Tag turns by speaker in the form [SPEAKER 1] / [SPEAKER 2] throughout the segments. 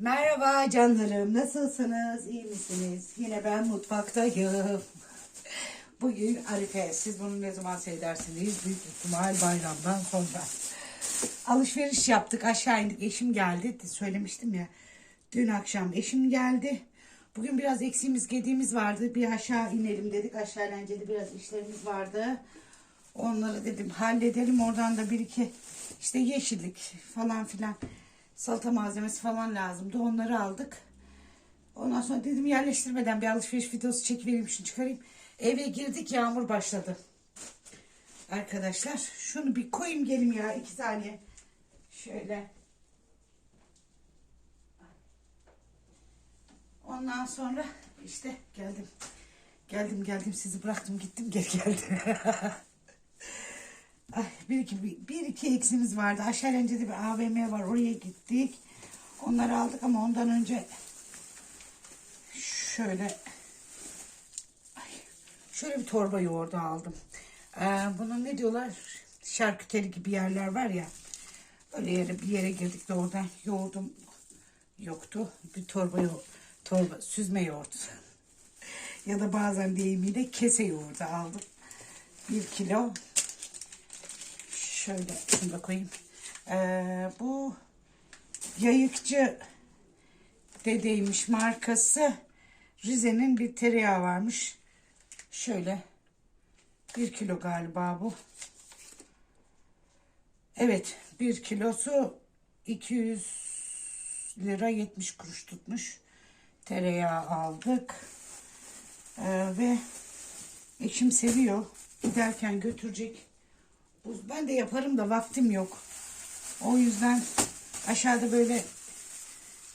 [SPEAKER 1] Merhaba canlarım, nasılsınız, iyi misiniz? Yine ben mutfaktayım. Bugün Arife, siz bunu ne zaman seyredersiniz? Büyük ihtimal bayramdan sonra. Alışveriş yaptık, aşağı indik, eşim geldi. Söylemiştim ya, dün akşam eşim geldi. Bugün biraz eksiğimiz, gediğimiz vardı. Bir aşağı inelim dedik, aşağı eğlenceli biraz işlerimiz vardı. Onları dedim halledelim, oradan da bir iki işte yeşillik falan filan salata malzemesi falan lazımdı. Onları aldık. Ondan sonra dedim yerleştirmeden bir alışveriş videosu çekivereyim şunu çıkarayım. Eve girdik yağmur başladı. Arkadaşlar şunu bir koyayım gelim ya iki saniye. Şöyle. Ondan sonra işte geldim. Geldim geldim sizi bıraktım gittim geri geldim. Ay, bir iki, bir, bir iki eksimiz vardı. Aşağı önce de bir AVM var. Oraya gittik. Onları aldık ama ondan önce şöyle şöyle bir torba yoğurdu aldım. Ee, bunun ne diyorlar? Şarküteri gibi yerler var ya. Öyle yere bir yere girdik de oradan yoğurdum yoktu. Bir torba yoğurt, torba süzme yoğurt. ya da bazen deyimiyle kese yoğurdu aldım. Bir kilo Şöyle şunu da koyayım. Ee, bu yayıkçı dedeymiş markası. Rize'nin bir tereyağı varmış. Şöyle bir kilo galiba bu. Evet bir kilosu 200 lira 70 kuruş tutmuş. Tereyağı aldık. Ee, ve eşim seviyor. Giderken götürecek. Buz ben de yaparım da vaktim yok. O yüzden aşağıda böyle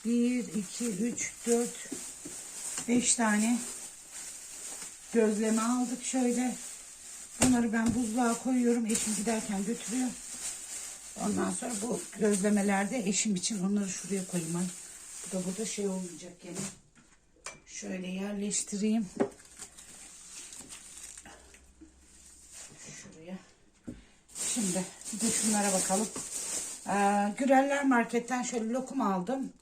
[SPEAKER 1] 1, 2, 3, 4, 5 tane gözleme aldık şöyle. Bunları ben buzluğa koyuyorum. Eşim giderken götürüyor. Ondan sonra bu gözlemelerde eşim için onları şuraya koyayım. Ay, Bu da burada şey olmayacak gene. Şöyle yerleştireyim. Şuraya. Şimdi bir de şunlara bakalım. Ee, Güreller marketten şöyle lokum aldım.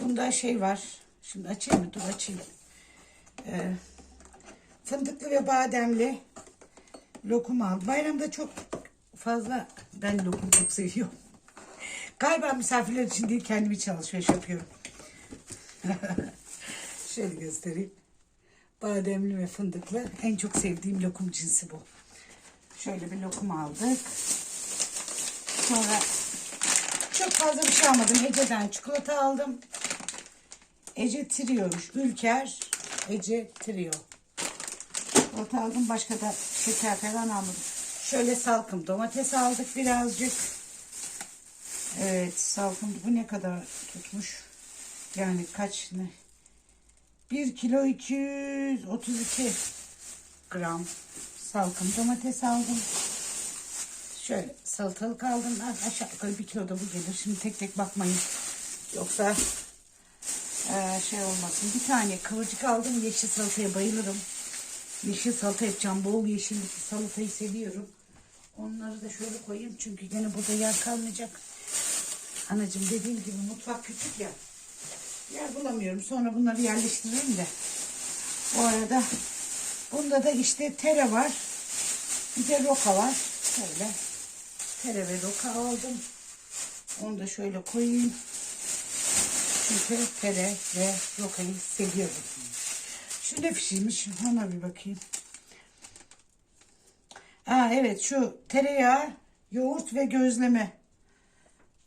[SPEAKER 1] Bunda şey var. Şimdi açayım mı? Dur açayım. Ee, fındıklı ve bademli lokum aldım. Bayramda çok fazla ben lokum çok seviyorum. Galiba misafirler için değil kendim için yapıyorum. şöyle göstereyim. Bademli ve fındıklı. En çok sevdiğim lokum cinsi bu. Şöyle bir lokum aldık. Sonra çok fazla bir şey almadım. Ece'den çikolata aldım. Ece Trio'muş. Ülker Ece Trio. Çikolata aldım. Başka da şeker falan almadım. Şöyle salkım domates aldık birazcık. Evet salkım bu ne kadar tutmuş? Yani kaç ne? 1 kilo 232 gram salkım domates aldım. Şöyle salatalık aldım. Aşağı yukarı bir kilo da bu gelir. Şimdi tek tek bakmayın. Yoksa eee, şey olmasın. Bir tane kıvırcık aldım. Yeşil salataya bayılırım. Yeşil salata yapacağım. Bol yeşillikli salatayı seviyorum. Onları da şöyle koyayım. Çünkü gene burada yer kalmayacak. Anacığım dediğim gibi mutfak küçük ya. Yer bulamıyorum. Sonra bunları yerleştiririm de. O arada bunda da işte tere var. Bir de roka var. Şöyle tere ve roka aldım. Onu da şöyle koyayım. Çünkü tere ve rokayı seviyorum. Şu ne pişirmiş? Ona bir bakayım. Aa, evet şu tereyağı, yoğurt ve gözleme.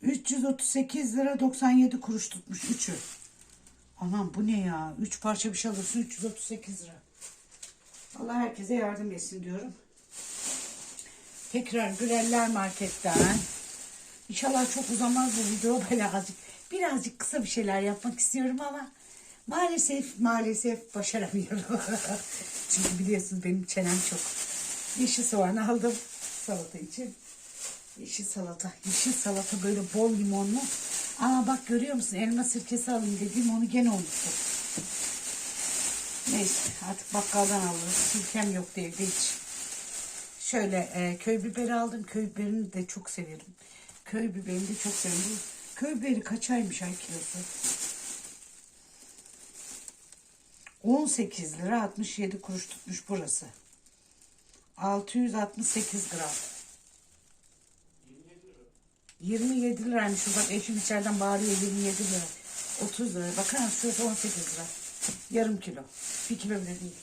[SPEAKER 1] 338 lira 97 kuruş tutmuş üçü. Anam bu ne ya? Üç parça bir şey alırsın 338 lira. Allah herkese yardım etsin diyorum. Tekrar Güreller Market'ten. İnşallah çok uzamaz bu video. Böyle azıcık, birazcık kısa bir şeyler yapmak istiyorum ama maalesef maalesef başaramıyorum. Çünkü biliyorsunuz benim çenem çok. Yeşil soğan aldım salata için. Yeşil salata. Yeşil salata böyle bol limonlu. Aa bak görüyor musun elma sirkesi alayım dediğim onu gene unuttum. Neyse artık bakkaldan alırız. Sirkem yoktu evde hiç. Şöyle e, köy biberi aldım. Köy biberini de çok severim. Köy biberini de çok severim. Köy biberi kaçaymış ay kilosu? 18 lira 67 kuruş tutmuş burası. 668 gram. 27 lira. 27 liraymış. Bak eşim içeriden bağırıyor 27 lira. 30 lira. Bakar mısın? Şurası 18 lira. Yarım kilo. Bir kilo bile değil.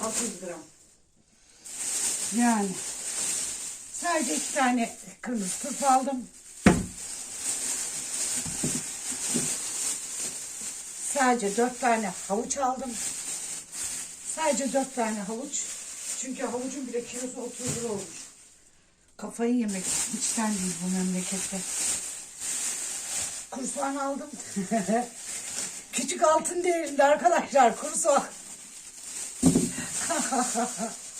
[SPEAKER 1] 600 gram. Yani. Sadece iki tane kırmızı turp aldım. Sadece dört tane havuç aldım. Sadece dört tane havuç. Çünkü havucun bile kilosu 30 lira olmuş. Kafayı yemek içten değil bu memlekette. Kuru soğan aldım. Küçük altın değerinde arkadaşlar kuru soğan.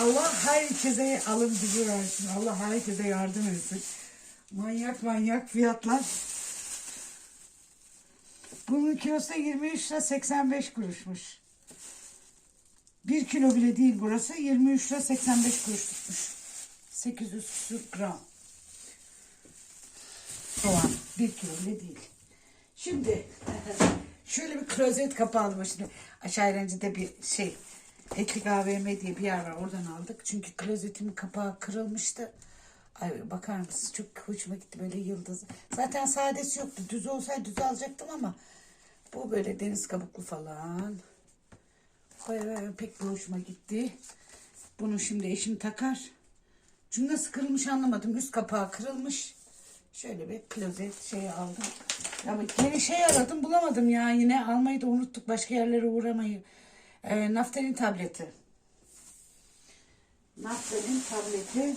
[SPEAKER 1] Allah herkese alım gücü versin. Allah herkese yardım etsin. Manyak manyak fiyatlar. Bunun kilosu da 23 lira 85 kuruşmuş. 1 kilo bile değil burası. 23 lira 85 kuruş tutmuş. 800 küsur gram. Soğan. 1 kilo bile değil. Şimdi şöyle bir klozet kapağı aldım. Şimdi aşağı inince bir şey Etlik AVM diye bir yer var. Oradan aldık. Çünkü klozetimin kapağı kırılmıştı. Ay bakar mısın? Çok hoşuma gitti böyle yıldız. Zaten sadesi yoktu. Düz olsaydı düz alacaktım ama bu böyle deniz kabuklu falan. Bayağı pek bir hoşuma gitti. Bunu şimdi eşim takar. Çünkü nasıl kırılmış anlamadım. Üst kapağı kırılmış. Şöyle bir klozet şeyi aldım. Ama yeni şey aradım bulamadım ya. Yine almayı da unuttuk. Başka yerlere uğramayı. Ee, naftalin tableti. Naftalin tableti.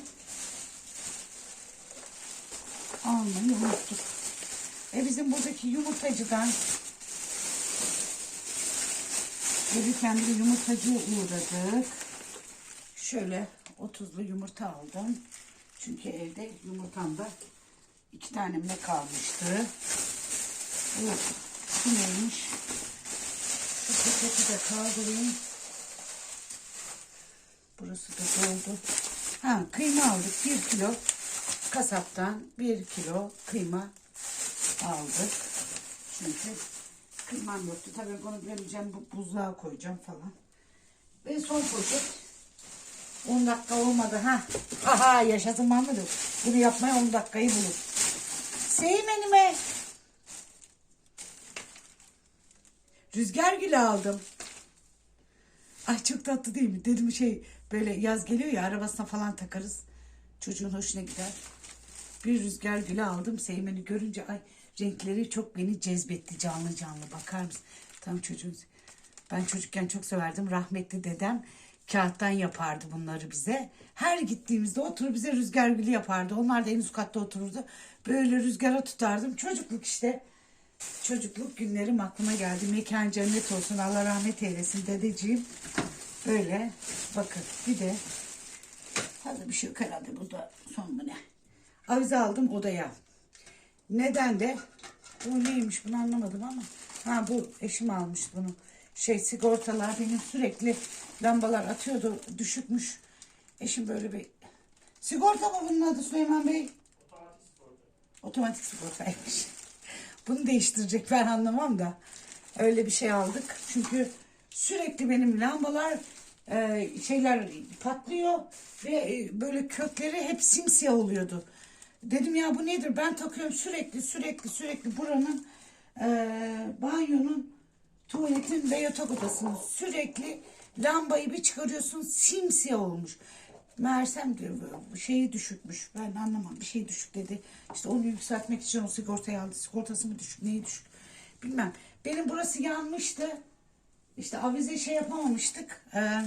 [SPEAKER 1] Almayı unuttuk. E bizim buradaki yumurtacıdan gelirken bir yumurtacıya uğradık. Şöyle 30'lu yumurta aldım. Çünkü evde yumurtamda iki tane mi ne kalmıştı. Bu, bu neymiş? Şu paketi de kaldırayım. Burası da doldu. Ha kıyma aldık. Bir kilo kasaptan bir kilo kıyma aldık. Çünkü kıymam yoktu. Tabii bunu vereceğim bu buzluğa koyacağım falan. Ve son poşet 10 dakika olmadı ha. Aha yaşasın Mahmut'um. Bunu yapmaya 10 dakikayı bulur. Seymenime. Rüzgar gülü aldım. Ay çok tatlı değil mi? Dedim şey böyle yaz geliyor ya arabasına falan takarız. Çocuğun hoşuna gider. Bir rüzgar gülü aldım. Seymen'i görünce ay renkleri çok beni cezbetti canlı canlı. Bakar mısın? Tam çocuğun. Ben çocukken çok severdim. Rahmetli dedem kağıttan yapardı bunları bize. Her gittiğimizde oturur bize rüzgar gülü yapardı. Onlar da en üst katta otururdu. Böyle rüzgara tutardım. Çocukluk işte. Çocukluk günlerim aklıma geldi. Mekan cennet olsun. Allah rahmet eylesin dedeciğim. Böyle bakın bir de fazla bir şey yok herhalde. Bu da son mu ne? Avize aldım odaya. Neden de bu neymiş bunu anlamadım ama. Ha bu eşim almış bunu. Şey sigortalar benim sürekli lambalar atıyordu. Düşükmüş. Eşim böyle bir sigorta mı bunun adı Süleyman Bey? Otomatik sigortaymış. Bunu değiştirecek ben anlamam da. Öyle bir şey aldık. Çünkü sürekli benim lambalar e, şeyler patlıyor ve e, böyle kökleri hep simsiyah oluyordu. Dedim ya bu nedir? Ben takıyorum sürekli sürekli sürekli buranın e, banyonun tuvaletin ve yatak odasının sürekli lambayı bir çıkarıyorsun simsiyah olmuş. Meğersem diyor şeyi düşükmüş. Ben anlamam bir şey düşük dedi. İşte onu yükseltmek için o sigortayı aldı. Sigortası mı düşük neyi düşük bilmem. Benim burası yanmıştı. İşte avize şey yapamamıştık. Ee,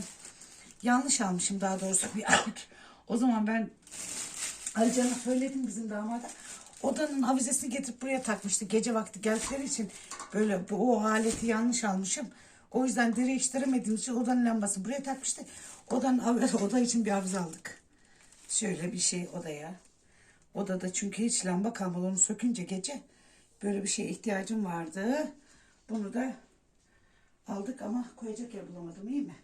[SPEAKER 1] yanlış almışım daha doğrusu bir. O zaman ben Alican'a söyledim bizim damada. Odanın avizesini getirip buraya takmıştı. Gece vakti geldikleri için böyle bu o aleti yanlış almışım. O yüzden değiştiremediğimiz için odanın lambası buraya takmıştı. Odanın av- oda için bir avize aldık. Şöyle bir şey odaya. Odada çünkü hiç lamba kalmadı. Onu sökünce gece böyle bir şeye ihtiyacım vardı. Bunu da aldık ama koyacak yer bulamadım iyi mi?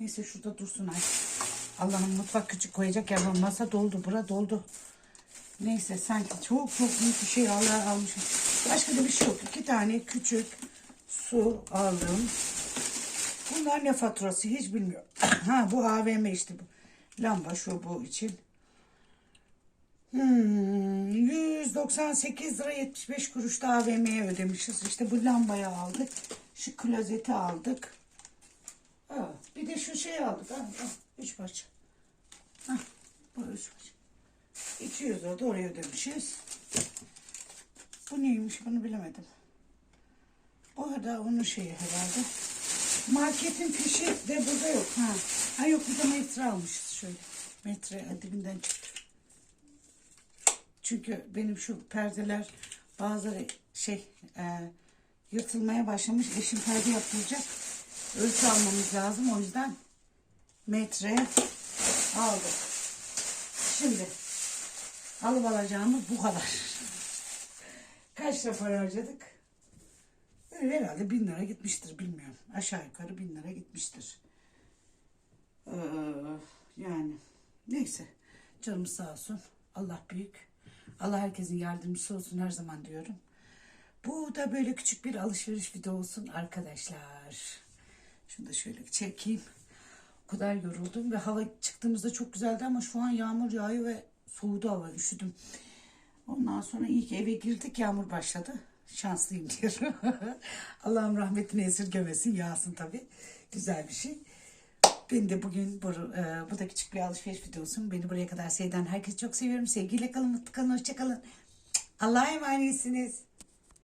[SPEAKER 1] Neyse şurada dursun ay. Allah'ım mutfak küçük koyacak yer bulamadım. Masa doldu bura doldu. Neyse sanki çok çok büyük bir şey Allah almışım. Başka da bir şey yok. İki tane küçük su aldım. Bunlar ne faturası hiç bilmiyorum. ha bu AVM işte bu. Lamba şu bu için. Hmm, 198 lira 75 kuruş da AVM'ye ödemişiz. İşte bu lambayı aldık. Şu klozeti aldık. Ha, bir de şu şeyi aldık. Ha, ha, üç parça. Ha, bu üç parça. 200 lira da oraya ödemişiz. Bu neymiş bunu bilemedim. Bu da onun şeyi herhalde. Marketin fişi de burada yok. Ha, ha yok bir de metre almışız şöyle. Metre dibinden çıktı. Çünkü benim şu perdeler bazıları şey e, yırtılmaya başlamış. Eşim perde yaptıracak. Ölçü almamız lazım. O yüzden metre aldık. Şimdi alıp alacağımız bu kadar. Kaç lira para harcadık? Öyle herhalde bin lira gitmiştir bilmiyorum. Aşağı yukarı bin lira gitmiştir. Ee, yani neyse canımız sağ olsun. Allah büyük. Allah herkesin yardımcısı olsun her zaman diyorum. Bu da böyle küçük bir alışveriş video olsun arkadaşlar. Şunu da şöyle çekeyim. O kadar yoruldum ve hava çıktığımızda çok güzeldi ama şu an yağmur yağıyor ve soğudu hava üşüdüm. Ondan sonra ilk eve girdik yağmur başladı. Şanslıyım diyorum. Allah'ım rahmetini esirgemesin yağsın tabii. Güzel bir şey. Ben de bugün bu, e, bu da küçük bir alışveriş videosu. Beni buraya kadar seyreden herkesi çok seviyorum. Sevgiyle kalın, mutlu kalın, hoşça kalın. Allah'a emanetsiniz.